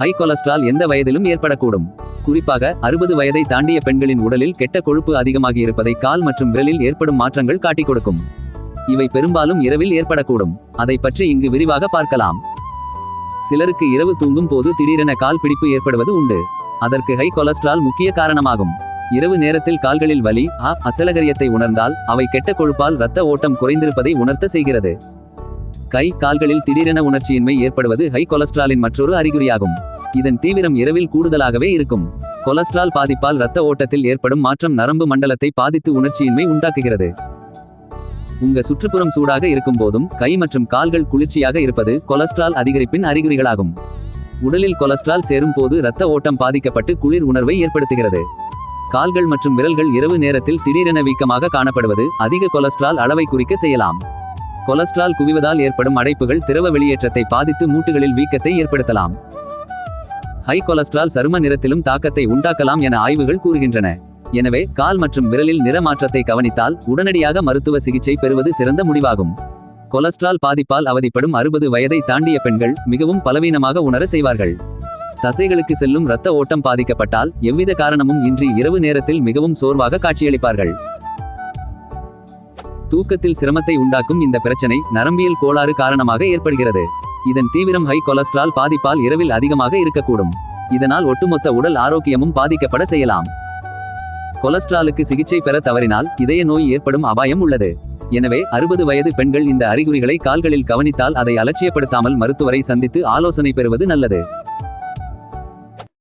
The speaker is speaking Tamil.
ஹை கொலஸ்ட்ரால் எந்த வயதிலும் ஏற்படக்கூடும். குறிப்பாக அறுபது வயதை தாண்டிய பெண்களின் உடலில் கெட்ட கொழுப்பு அதிகமாகி இருப்பதை கால் மற்றும் விரலில் ஏற்படும் மாற்றங்கள் காட்டிக் கொடுக்கும். இவை பெரும்பாலும் இரவில் ஏற்படக்கூடும். அதை பற்றி இங்கு விரிவாக பார்க்கலாம். சிலருக்கு இரவு தூங்கும் போது திடீரென கால் பிடிப்பு ஏற்படுவது உண்டு. அதற்கு ஹை கொலஸ்ட்ரால் முக்கிய காரணமாகும். இரவு நேரத்தில் கால்களில் வலி ஆ அசலகரியத்தை உணர்ந்தால் அவை கெட்ட கொழுப்பால் இரத்த ஓட்டம் குறைந்திருப்பதை உணர்த்த செய்கிறது. கை கால்களில் திடீரென உணர்ச்சியின்மை ஏற்படுவது ஹை கொலஸ்ட்ராலின் மற்றொரு அறிகுறியாகும். இதன் தீவிரம் இரவில் கூடுதலாகவே இருக்கும். கொலஸ்ட்ரால் பாதிப்பால் இரத்த ஓட்டத்தில் ஏற்படும் மாற்றம் நரம்பு மண்டலத்தை பாதித்து உணர்ச்சியின்மை உண்டாக்குகிறது. உங்க சுற்றுப்புறம் சூடாக இருக்கும் போதும் கை மற்றும் கால்கள் குளிர்ச்சியாக இருப்பது கொலஸ்ட்ரால் அதிகரிப்பின் அறிகுறிகளாகும். உடலில் கொலஸ்ட்ரால் சேரும் போது இரத்த ஓட்டம் பாதிக்கப்பட்டு குளிர் உணர்வை ஏற்படுத்துகிறது. கால்கள் மற்றும் விரல்கள் இரவு நேரத்தில் திடீரென வீக்கமாக காணப்படுவது அதிக கொலஸ்ட்ரால் அளவை குறிக்க செய்யலாம். கொலஸ்ட்ரால் குவிவதால் ஏற்படும் அடைப்புகள் திரவ வெளியேற்றத்தை பாதித்து மூட்டுகளில் வீக்கத்தை ஏற்படுத்தலாம். ஹை கொலஸ்ட்ரால் சரும நிறத்திலும் தாக்கத்தை உண்டாக்கலாம் என ஆய்வுகள் கூறுகின்றன. எனவே கால் மற்றும் விரலில் நிற மாற்றத்தை கவனித்தால் உடனடியாக மருத்துவ சிகிச்சை பெறுவது சிறந்த முடிவாகும். கொலஸ்ட்ரால் பாதிப்பால் அவதிப்படும் அறுபது வயதை தாண்டிய பெண்கள் மிகவும் பலவீனமாக உணர செய்வார்கள். தசைகளுக்கு செல்லும் இரத்த ஓட்டம் பாதிக்கப்பட்டால் எவ்வித காரணமும் இன்றி இரவு நேரத்தில் மிகவும் சோர்வாக காட்சியளிப்பார்கள். தூக்கத்தில் சிரமத்தை உண்டாக்கும் இந்த பிரச்சனை நரம்பியல் கோளாறு காரணமாக ஏற்படுகிறது. இதன் தீவிரம் ஹை கொலஸ்ட்ரால் பாதிப்பால் இரவில் அதிகமாக இருக்கக்கூடும். இதனால் ஒட்டுமொத்த உடல் ஆரோக்கியமும் பாதிக்கப்பட செய்யலாம். கொலஸ்ட்ராலுக்கு சிகிச்சை பெற தவறினால் இதய நோய் ஏற்படும் அபாயம் உள்ளது. எனவே அறுபது வயது பெண்கள் இந்த அறிகுறிகளை கால்களில் கவனித்தால் அதை அலட்சியப்படுத்தாமல் மருத்துவரை சந்தித்து ஆலோசனை பெறுவது நல்லது.